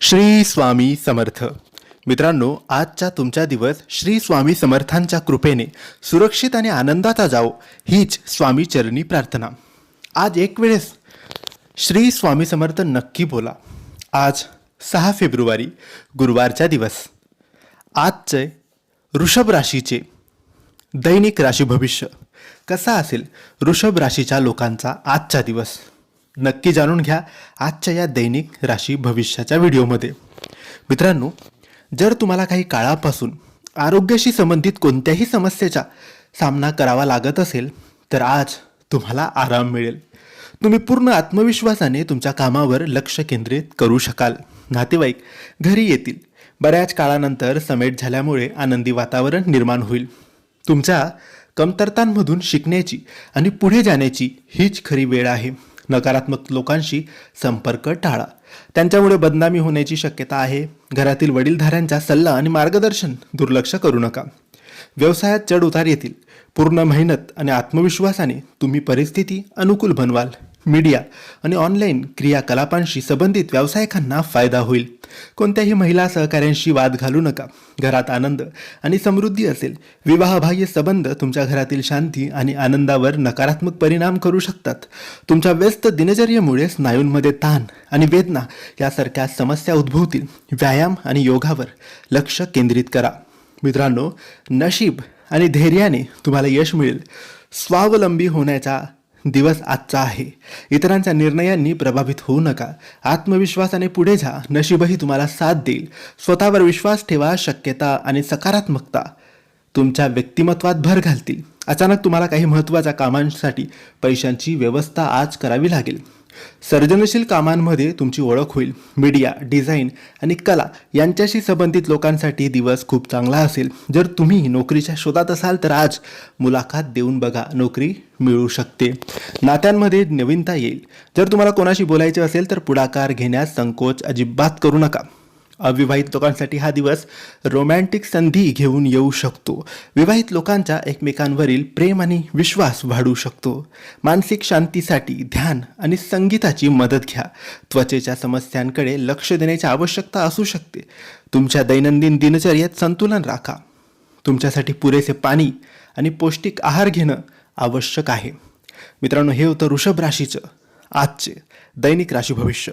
श्री स्वामी समर्थ. मित्रांनो आजचा तुमचा दिवस श्री स्वामी समर्थांच्या कृपेने सुरक्षित आणि आनंदाचा जाओ हीच स्वामी चरणी प्रार्थना. आज एक वेळेस श्री स्वामी समर्थ नक्की बोला. आज सहा फेब्रुवारी गुरुवारचा दिवस. आजचे वृषभ राशीचे दैनिक राशी भविष्य कसा असेल? वृषभ राशीच्या लोकांचा आजचा दिवस. नक्की जाणून घ्या आजच्या या दैनिक राशी भविष्याच्या व्हिडिओमध्ये. मित्रांनो जर तुम्हाला काही काळापासून आरोग्याशी संबंधित कोणत्याही समस्येचा सामना करावा लागत असेल तर आज तुम्हाला आराम मिळेल. तुम्ही पूर्ण आत्मविश्वासाने तुमच्या कामावर लक्ष केंद्रित करू शकाल. नातेवाईक घरी येतील. बऱ्याच काळानंतर समेट झाल्यामुळे आनंदी वातावरण निर्माण होईल. तुमच्या कमतरतांमधून शिकण्याची आणि पुढे जाण्याची हीच खरी वेळ आहे. नकारात्मक लोकांशी संपर्क टाळा. त्यांच्यामुळे बदनामी होण्याची शक्यता आहे. घरातील वडीलधाऱ्यांचा सल्ला आणि मार्गदर्शन दुर्लक्ष करू नका. व्यवसायात चढ उतार येतील. पूर्ण मेहनत आणि आत्मविश्वासाने तुम्ही परिस्थिती अनुकूल बनवाल. मीडिया आणि ऑनलाईन क्रियाकलापांशी संबंधित व्यावसायिकांना फायदा होईल. कोणत्याही महिला सहकाऱ्यांशी वाद घालू नका. घरात आनंद आणि समृद्धी असेल. विवाहबाह्य संबंध तुमच्या घरातील शांती आणि आनंदावर नकारात्मक परिणाम करू शकतात. तुमच्या व्यस्त दिनचर्येमुळे स्नायूंमध्ये ताण आणि वेदना यासारख्या समस्या उद्भवतील. व्यायाम आणि योगावर लक्ष केंद्रित करा. मित्रांनो नशीब आणि धैर्याने तुम्हाला यश मिळेल. स्वावलंबी होण्याच्या दिवस आजचा आहे. इतरांच्या निर्णयांनी प्रभावित होऊ नका. आत्मविश्वासाने पुढे जा. नशीबही तुम्हाला साथ देईल. स्वतःवर विश्वास ठेवा. शक्यता आणि सकारात्मकता तुमच्या व्यक्तिमत्वात भर घालतील. अचानक तुम्हाला काही महत्त्वाच्या कामांसाठी पैशांची व्यवस्था आज करावी लागेल. सर्जनशील कामांमध्ये तुमची ओळख होईल. मीडिया डिझाईन आणि कला यांच्याशी संबंधित लोकांसाठी दिवस खूप चांगला असेल. जर तुम्ही नोकरीच्या शोधात असाल तर आज मुलाखत देऊन बघा. नोकरी मिळू शकते. नात्यांमध्ये नवीनता येईल. जर तुम्हाला कोणाशी बोलायचे असेल तर पुढाकार घेण्यास संकोच अजिबात करू नका. अविवाहित लोकांसाठी हा दिवस रोमॅन्टिक संधी घेऊन येऊ शकतो. विवाहित लोकांच्या एकमेकांवरील प्रेम आणि विश्वास वाढू शकतो. मानसिक शांतीसाठी ध्यान आणि संगीताची मदत घ्या. त्वचेच्या समस्यांकडे लक्ष देण्याची आवश्यकता असू शकते. तुमच्या दैनंदिन दिनचर्येत संतुलन राखा. तुमच्यासाठी पुरेसे पाणी आणि पौष्टिक आहार घेणं आवश्यक आहे. मित्रांनो हे होतं वृषभ राशीचं. आजचे दैनिक राशी भविष्य.